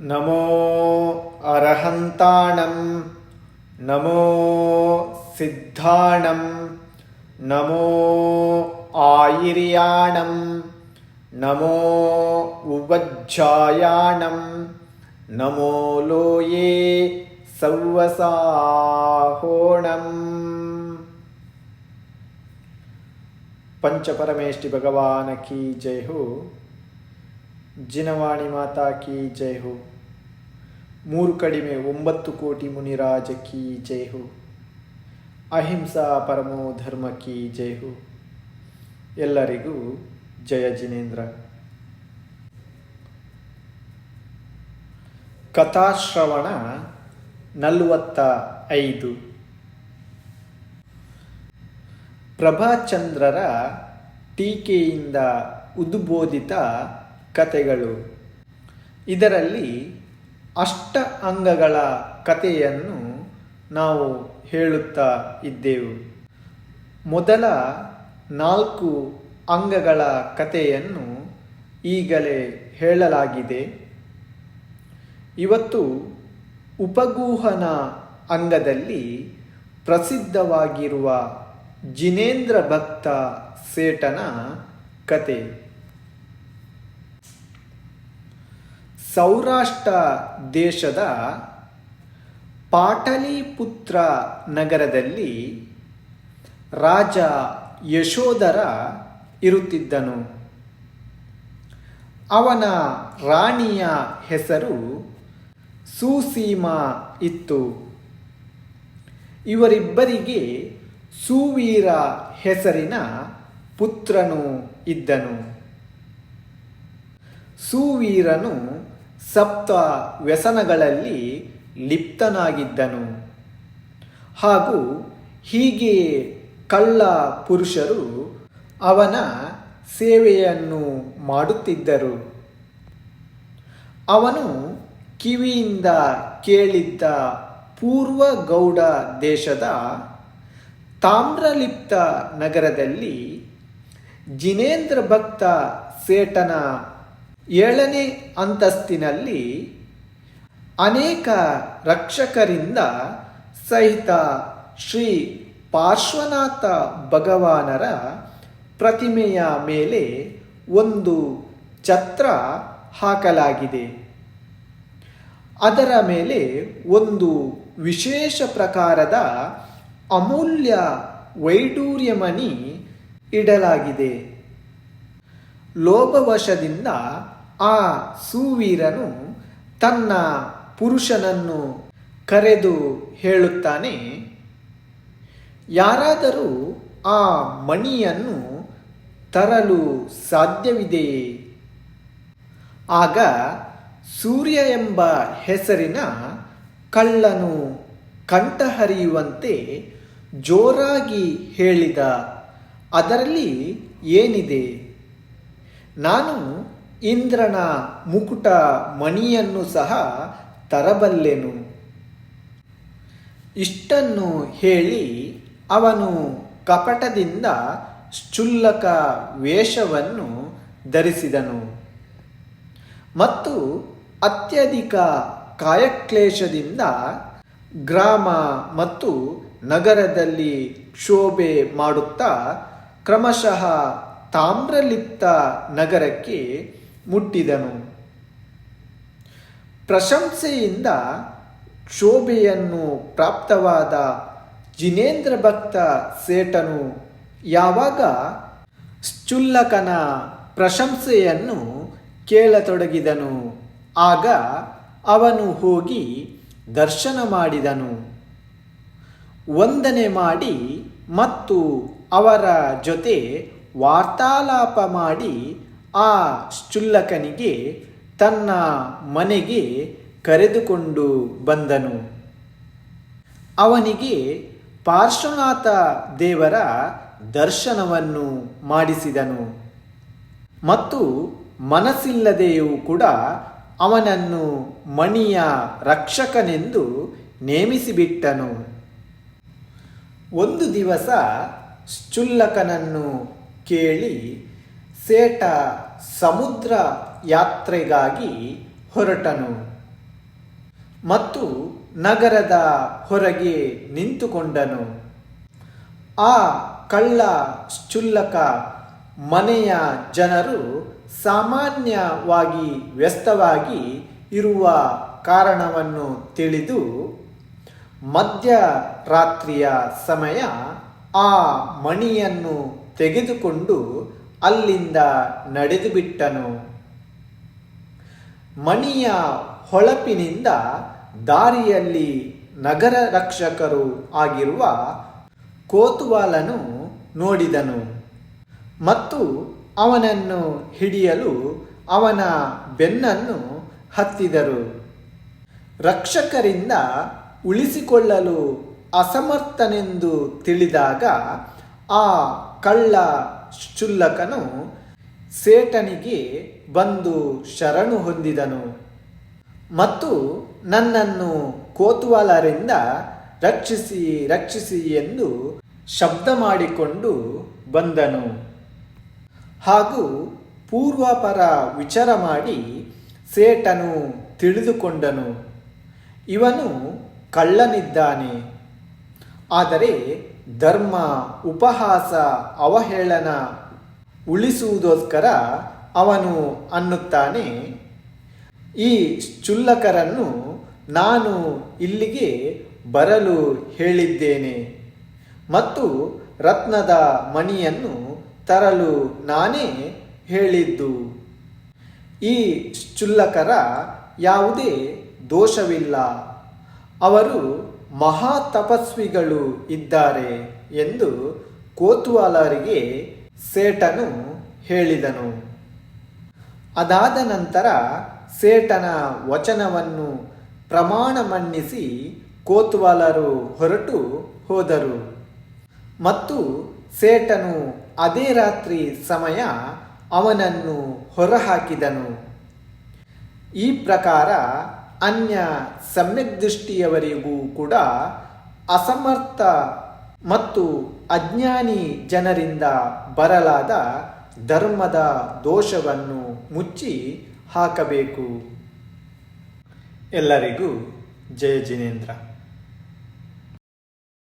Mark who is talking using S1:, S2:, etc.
S1: నమో అర్హంతాణం నమో సిద్ధాణం నమో ఆయిర్యాణం నమో ఉవజ్జాయాణం నమో లోయే సర్వసాహోణం. పంచపరమేష్టి భగవానకి జయ హో ಜಿನವಾಣಿ ಮಾತಾ ಕಿ ಜೈ ಹೋ. ಮೂರು ಕಡಿಮೆ ಒಂಬತ್ತು ಕೋಟಿ ಮುನಿರಾಜ ಕಿ ಜೈ ಹೋ. ಅಹಿಂಸಾ ಪರಮೋ ಧರ್ಮ ಕಿ ಜೈ ಹೋ. ಎಲ್ಲರಿಗೂ ಜಯ ಜಿನೇಂದ್ರ. ಕಥಾಶ್ರವಣ ನಲವತ್ತ ಐದು. ಪ್ರಭಾಚಂದ್ರರ ಟೀಕೆಯಿಂದ ಉದ್ಬೋಧಿತ ಕಥೆಗಳು ಇದರಲ್ಲಿ ಅಷ್ಟ ಅಂಗಗಳ ಕಥೆಯನ್ನು ನಾವು ಹೇಳುತ್ತಾ ಇದ್ದೆವು. ಮೊದಲ ನಾಲ್ಕು ಅಂಗಗಳ ಕಥೆಯನ್ನು ಈಗಲೇ ಹೇಳಲಾಗಿದೆ. ಇವತ್ತು ಉಪಗೂಹನ ಅಂಗದಲ್ಲಿ ಪ್ರಸಿದ್ಧವಾಗಿರುವ ಜಿನೇಂದ್ರ ಭಕ್ತ ಸೇಟನ ಕತೆ. ಸೌರಾಷ್ಟ್ರ ದೇಶದ ಪಾಟಲಿಪುತ್ರ ನಗರದಲ್ಲಿ ರಾಜ ಯಶೋಧರ ಇರುತ್ತಿದ್ದನು. ಅವನ ರಾಣಿಯ ಹೆಸರು ಸುಸೀಮಾ ಇತ್ತು. ಇವರಿಬ್ಬರಿಗೆ ಸುವೀರ ಹೆಸರಿನ ಪುತ್ರನು ಇದ್ದನು. ಸುವೀರನು ಸಪ್ತ ವ್ಯಸನಗಳಲ್ಲಿ ಲಿಪ್ತನಾಗಿದ್ದನು. ಹಾಗೂ ಹೀಗೆ ಕಳ್ಳ ಪುರುಷರು ಅವನ ಸೇವೆಯನ್ನು ಮಾಡುತ್ತಿದ್ದರು. ಅವನು ಕಿವಿಯಿಂದ ಕೇಳಿದ್ದ ಪೂರ್ವ ಗೌಡ ದೇಶದ ತಾಮ್ರಲಿಪ್ತ ನಗರದಲ್ಲಿ ಜಿನೇಂದ್ರ ಭಕ್ತ ಸೇಠನ ಏಳನೇ ಅಂತಸ್ತಿನಲ್ಲಿ ಅನೇಕ ರಕ್ಷಕರಿಂದ ಸಹಿತ ಶ್ರೀ ಪಾರ್ಶ್ವನಾಥ ಭಗವಾನರ ಪ್ರತಿಮೆಯ ಮೇಲೆ ಒಂದು ಛತ್ರ ಹಾಕಲಾಗಿದೆ. ಅದರ ಮೇಲೆ ಒಂದು ವಿಶೇಷ ಪ್ರಕಾರದ ಅಮೂಲ್ಯ ವೈಡೂರ್ಯಮಣಿ ಇಡಲಾಗಿದೆ. ಲೋಭವಶದಿಂದ ಆ ಸುವೀರನು ತನ್ನ ಪುರುಷನನ್ನು ಕರೆದು ಹೇಳುತ್ತಾನೆ, ಯಾರಾದರೂ ಆ ಮಣಿಯನ್ನು ತರಲು ಸಾಧ್ಯವಿದೆಯೇ? ಆಗ ಸೂರ್ಯ ಎಂಬ ಹೆಸರಿನ ಕಳ್ಳನು ಕಂಠಹರಿಯುವಂತೆ ಜೋರಾಗಿ ಹೇಳಿದ, ಅದರಲ್ಲಿ ಏನಿದೆ? ನಾನು ಇಂದ್ರನ ಮುಕುಟ ಮಣಿಯನ್ನು ಸಹ ತರಬಲ್ಲೆನು. ಇಷ್ಟನ್ನು ಹೇಳಿ ಅವನು ಕಪಟದಿಂದ ಶುಲ್ಲಕ ವೇಷವನ್ನು ಧರಿಸಿದನು. ಮತ್ತು ಅತ್ಯಧಿಕ ಕಾಯಕ್ಲೇಶದಿಂದ ಗ್ರಾಮ ಮತ್ತು ನಗರದಲ್ಲಿ ಕ್ಷೋಭೆ ಮಾಡುತ್ತಾ ಕ್ರಮಶಃ ತಾಮ್ರಲಿಪ್ತ ನಗರಕ್ಕೆ ಮುಟ್ಟಿದನು. ಪ್ರಶಂಸೆಯಿಂದ ಕ್ಷೋಭೆಯನ್ನು ಪ್ರಾಪ್ತವಾದ ಜಿನೇಂದ್ರ ಭಕ್ತ ಸೇಠನು ಯಾವಾಗ ಶ್ಚುಲ್ಲಕನ ಪ್ರಶಂಸೆಯನ್ನು ಕೇಳತೊಡಗಿದನು, ಆಗ ಅವನು ಹೋಗಿ ದರ್ಶನ ಮಾಡಿದನು. ವಂದನೆ ಮಾಡಿ ಮತ್ತು ಅವರ ಜೊತೆ ವಾರ್ತಾಲಾಪ ಮಾಡಿ ಆ ಶುಲ್ಲಕನಿಗೆ ತನ್ನ ಮನೆಗೆ ಕರೆದುಕೊಂಡು ಬಂದನು. ಅವನಿಗೆ ಪಾರ್ಶ್ವನಾಥ ದೇವರ ದರ್ಶನವನ್ನು ಮಾಡಿಸಿದನು. ಮತ್ತು ಮನಸ್ಸಿಲ್ಲದೆಯೂ ಕೂಡ ಅವನನ್ನು ಮಣಿಯ ರಕ್ಷಕನೆಂದು ನೇಮಿಸಿಬಿಟ್ಟನು. ಒಂದು ದಿವಸ ಶುಲ್ಲಕನನ್ನು ಕೇಳಿ ಸೇಟ ಸಮುದ್ರ ಯಾತ್ರೆಗಾಗಿ ಹೊರಟನು. ಮತ್ತು ನಗರದ ಹೊರಗೆ ನಿಂತುಕೊಂಡನು. ಆ ಕಳ್ಳ ಚುಲ್ಲಕ ಮನೆಯ ಜನರು ಸಾಮಾನ್ಯವಾಗಿ ವ್ಯಸ್ತವಾಗಿ ಇರುವ ಕಾರಣವನ್ನು ತಿಳಿದು ಮಧ್ಯರಾತ್ರಿಯ ಸಮಯ ಆ ಮಣಿಯನ್ನು ತೆಗೆದುಕೊಂಡು ಅಲ್ಲಿಂದ ನಡೆದುಬಿಟ್ಟನು. ಮಣಿಯ ಹೊಳಪಿನಿಂದ ದಾರಿಯಲ್ಲಿ ನಗರ ರಕ್ಷಕರು ಆಗಿರುವ ಕೋತುವಾಲನು ನೋಡಿದನು ಮತ್ತು ಅವನನ್ನು ಹಿಡಿಯಲು ಅವನ ಬೆನ್ನನ್ನು ಹತ್ತಿದರು. ರಕ್ಷಕರಿಂದ ಉಳಿಸಿಕೊಳ್ಳಲು ಅಸಮರ್ಥನೆಂದು ತಿಳಿದಾಗ ಆ ಕಳ್ಳ ಶುಲ್ಲಕನು ಸೇಟನಿಗೆ ಬಂದು ಶರಣು ಹೊಂದಿದನು. ಮತ್ತು ನನ್ನನ್ನು ಕೋತುವಾಲರಿಂದ ರಕ್ಷಿಸಿ ರಕ್ಷಿಸಿ ಎಂದು ಶಬ್ದ ಮಾಡಿಕೊಂಡು ಬಂದನು. ಹಾಗೂ ಪೂರ್ವಾಪರ ವಿಚಾರ ಮಾಡಿ ಸೇಟನು ತಿಳಿದುಕೊಂಡನು. ಇವನು ಕಳ್ಳನಿದ್ದಾನೆ. ಆದರೆ ಧರ್ಮ, ಉಪಹಾಸ, ಅವಹೇಳನ ಉಳಿಸುವುದೋಸ್ಕರ ಅವನು ಅನ್ನುತ್ತಾನೆ. ಈ ಚುಲ್ಲಕರನ್ನು ನಾನು ಇಲ್ಲಿಗೆ ಬರಲು ಹೇಳಿದ್ದೇನೆ ಮತ್ತು ರತ್ನದ ಮಣಿಯನ್ನು ತರಲು ನಾನೇ ಹೇಳಿದ್ದು. ಈ ಚುಲ್ಲಕರ ಯಾವುದೇ ದೋಷವಿಲ್ಲ. ಅವರು ಮಹಾ ತಪಸ್ವಿಗಳು ಇದ್ದಾರೆ ಎಂದು ಕೋತುವಾಲರಿಗೆ ಸೇಟನು ಹೇಳಿದನು. ಅದಾದ ನಂತರ ಸೇಟನ ವಚನವನ್ನು ಪ್ರಮಾಣ ಮನ್ನಿಸಿ ಕೋತುವಾಲರು ಹೊರಟು ಹೋದರು. ಮತ್ತು ಸೇಟನು ಅದೇ ರಾತ್ರಿ ಸಮಯ ಅವನನ್ನು ಹೊರಹಾಕಿದನು. ಈ ಪ್ರಕಾರ ಅನ್ಯ ಸಮ್ಯಕ್ ದೃಷ್ಟಿಯವರಿಗೂ ಕೂಡ ಅಸಮರ್ಥ ಮತ್ತು ಅಜ್ಞಾನಿ ಜನರಿಂದ ಬರಲಾದ ಧರ್ಮದ ದೋಷವನ್ನು ಮುಚ್ಚಿ ಹಾಕಬೇಕು. ಎಲ್ಲರಿಗೂ ಜಯ ಜಿನೇಂದ್ರ.